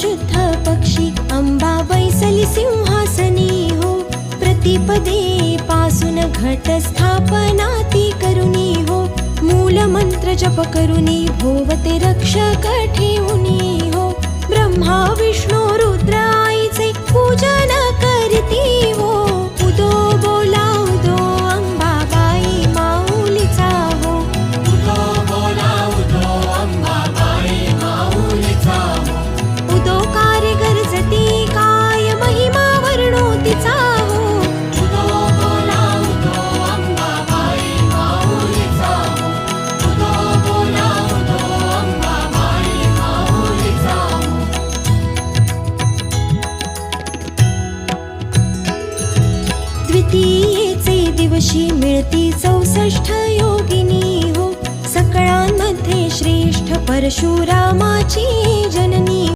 शुद्ध पक्षी अंबा बैसली सिंहासनी हो. प्रतिपदे पासून घट स्थापना ती करुणी हो. मूल मंत्र जप करुणी भोवते रक्षक ठेवुनी द्वितीयेचे दिवशी मिळती चौसष्ट योगिनी हो. सकळांमध्ये श्रेष्ठ परशुरामाची जननी